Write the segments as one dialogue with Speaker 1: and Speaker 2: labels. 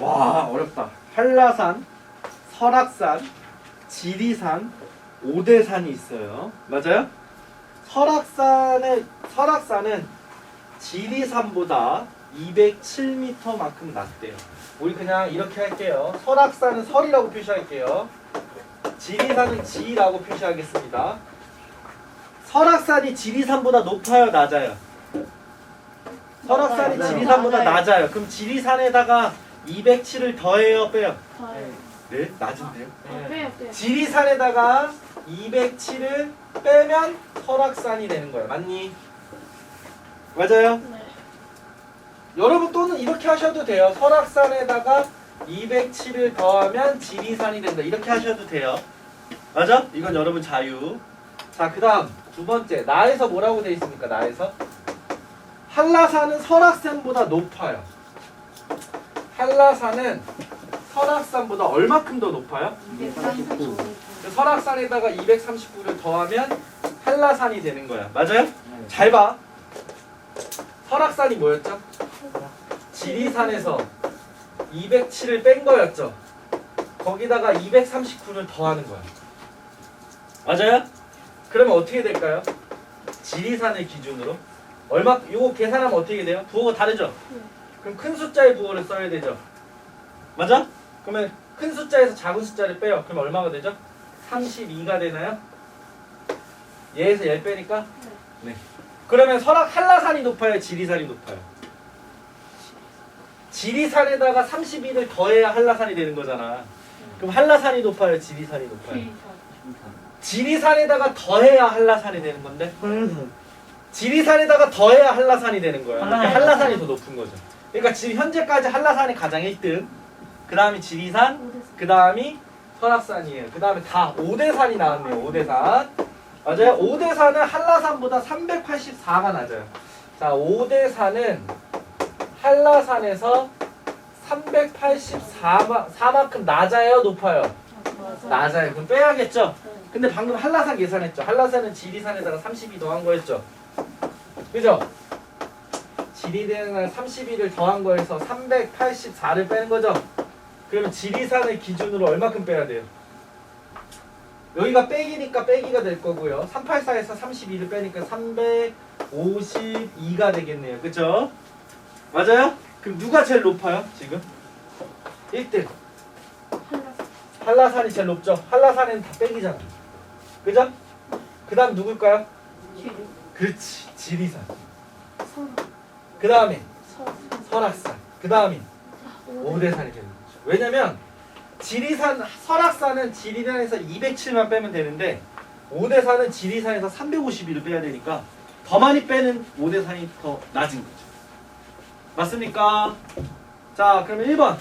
Speaker 1: 와 어렵다. 한라산, 설악산, 지리산, 오대산이 있어요. 맞아요? 설악산의 설악산은 지리산보다 207m만큼 낮대요. 우리 그냥 이렇게 할게요. 설악산은 설이라고 표시할게요. 지리산은 지라고 표시하겠습니다. 설악산이 지리산보다 높아요, 낮아요? 설악산이. 지리산보다.
Speaker 2: 낮아요.
Speaker 1: 그럼 지리산에다가 207을 더해요, 빼요?
Speaker 2: 더해요.
Speaker 1: 네, 낮은데요.
Speaker 2: 아, 빼요 빼요.
Speaker 1: 지리산에다가 207을 빼면 설악산이 되는 거예요. 맞니? 맞아요?
Speaker 2: 네.
Speaker 1: 여러분 또는 이렇게 하셔도 돼요. 설악산에다가 207을 더하면 지리산이 된다. 이렇게 하셔도 돼요. 맞아? 이건 여러분 자유. 자, 그 다음 두 번째. 나에서 뭐라고 돼 있습니까? 나에서? 한라산은 설악산보다 높아요. 한라산은 설악산보다 얼마큼 더 높아요?
Speaker 2: 239.
Speaker 1: 그 설악산에다가 239를 더하면 한라산이 되는 거야. 맞아요? 잘 봐. 설악산이 뭐였죠? 지리산에서 207을 뺀 거였죠. 거기다가 239를 더하는 거야. 맞아요? 그러면 어떻게 될까요? 지리산을 기준으로 얼마 요거 계산하면 어떻게 돼요? 부호가 다르죠?
Speaker 2: 네.
Speaker 1: 그럼 큰 숫자의 부호를 써야 되죠. 맞아? 그러면 큰 숫자에서 작은 숫자를 빼요. 그럼 얼마가 되죠? 32가 되나요? 얘에서 얘 빼니까 네. 그러면 설악 한라산이 높아요, 지리산이 높아요. 지리산에다가 32를 더해야 한라산이 되는 거잖아. 그럼 한라산이 높아요, 지리산이 높아요. 지리산에다가 더해야 한라산이 되는 건데 지리산에다가 더해야 한라산이 되는 거야. 그러니까
Speaker 2: 한라산.
Speaker 1: 한라산이 더 높은 거죠. 그러니까 지금 현재까지 한라산이 가장 1등. 그 다음이 지리산, 그 다음이 설악산이에요. 그 다음에 다 5대산이 나왔네요. 5대산. 맞아요. 5대산은 한라산보다 384가 낮아요. 자, 5대산은 한라산에서 384만큼 낮아요, 높아요? 낮아요. 그럼 빼야겠죠? 근데 방금 한라산 계산했죠. 한라산은 지리산에다가 32 더한 거였죠. 그죠? 지리산에 32를 더한 거에서 384를 빼는 거죠. 그러면 지리산을 기준으로 얼마큼 빼야 돼요? 여기가 빼기니까 빼기가 될 거고요. 384에서 32를 빼니까 352가 되겠네요. 그죠? 맞아요? 그럼 누가 제일 높아요? 지금? 1등. 한라산이 제일 높죠. 한라산에는 다 빼기잖아. 그죠? 그 다음 누굴까요? 그렇지. 지리산. 그 다음에 설악산. 그 다음이 오대산이 되는 거죠. 왜냐면 지리산, 설악산은 지리산에서 207만 빼면 되는데 오대산은 지리산에서 351을 빼야 되니까 더 많이 빼는 오대산이 더 낮은 거죠. 맞습니까? 자, 그러면 1번.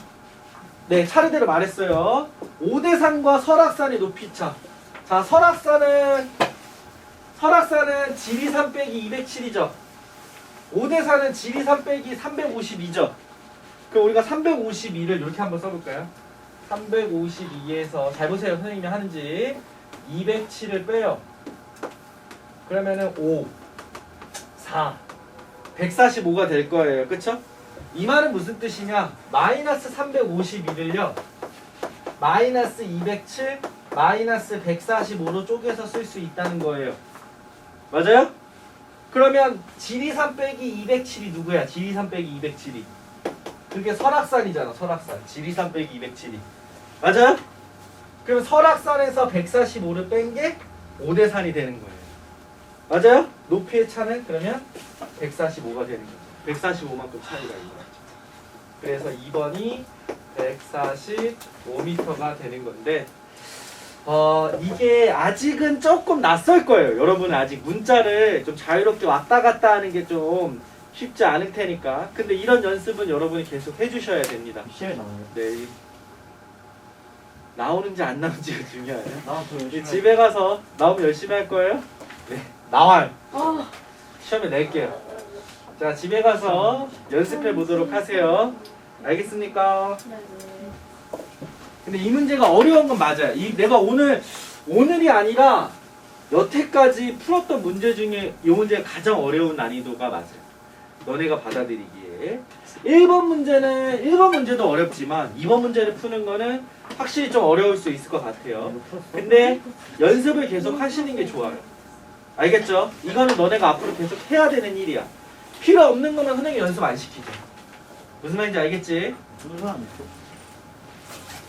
Speaker 1: 네, 차례대로 말했어요. 오대산과 설악산의 높이 차. 자, 설악산은 설악산은 지리산 빼기 207이죠. 오대산은 지리산 빼기 352죠. 그럼 우리가 352를 이렇게 한번 써볼까요? 352에서 잘 보세요 선생님이 하는지 207을 빼요. 그러면은 5, 4, 145가 될 거예요. 그쵸? 이 말은 무슨 뜻이냐? 마이너스 351을요. 마이너스 207, 마이너스 145로 쪼개서 쓸 수 있다는 거예요. 맞아요? 그러면 지리산 빼기 207이 누구야? 지리산 빼기 207이. 그게 설악산이잖아. 설악산. 지리산 빼기 207이. 맞아요? 그럼 설악산에서 145를 뺀 게 5대산이 되는 거예요. 맞아요? 높이의 차는 그러면 145가 되는 거죠. 145만큼 차이가 있는 거죠. 그래서 2번이 145m가 되는 건데 어 이게 아직은 조금 낯설 거예요. 여러분은 아직 문자를 좀 자유롭게 왔다 갔다 하는 게 좀 쉽지 않을 테니까. 근데 이런 연습은 여러분이 계속 해주셔야 됩니다.
Speaker 3: 시험에 나와요.
Speaker 1: 네. 나오는지 안 나오는지가 중요해요.
Speaker 3: 열심히
Speaker 1: 이제 집에 가서 나오면 열심히 할 거예요? 네. 나와요. 시험에 낼게요. 자, 집에 가서 연습해 보도록 하세요. 알겠습니까? 근데 이 문제가 어려운 건 맞아요. 이 내가 오늘 오늘이 아니라 여태까지 풀었던 문제 중에 이 문제가 가장 어려운 난이도가 맞아요. 너네가 받아들이기에. 1번 문제는 1번 문제도 어렵지만 2번 문제를 푸는 거는 확실히 좀 어려울 수 있을 것 같아요. 근데 연습을 계속 하시는 게 좋아요. 알겠죠? 이거는 너네가 앞으로 계속 해야 되는 일이야. 필요 없는 거는 선생님 연습 안 시키죠. 무슨 말인지 알겠지?
Speaker 2: 무슨 있어?